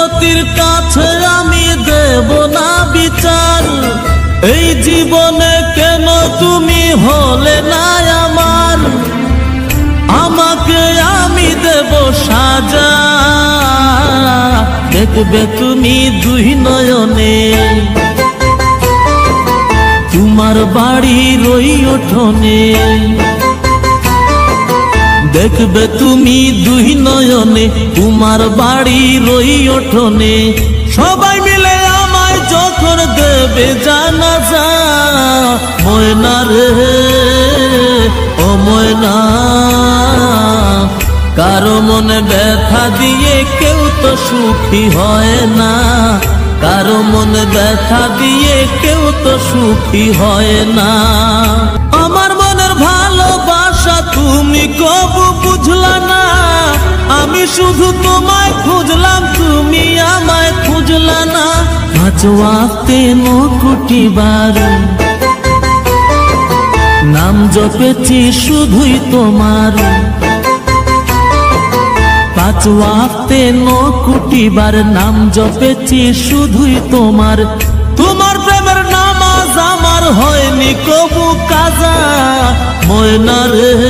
বিচারপতির কাছে আমি দেব না বিচার। এই জীবনে কেন তুমি হলে না আমার? আমাকে আমি দেব সাজা। দেখবে তুমি দুই নয়নে। তোমার বাড়ি রই ওঠনে দেখবে তুমি দুই নয়নে, তোমার বাড়ি রই ওঠনে। সবাই মিলে আমায় যখন দেবে জানা যা ময়না রে, ও ময়না, কারও মনে ব্যথা দিয়ে কেউ তো সুখী হয় না। কারও মনে ব্যথা দিয়ে কেউ তো সুখী হয় না। তুমি কবু বুঝলা না, আমি শুধু তোমায় খুঁজলাম, তুমি আমায় খুঁজলা না। নাম জপেছি শুধুই তোমার। নাম জপেছি শুধুই তোমার। তোমার প্রেমের নামাজ আমার হয়নি, কবু কাজা ময়না রে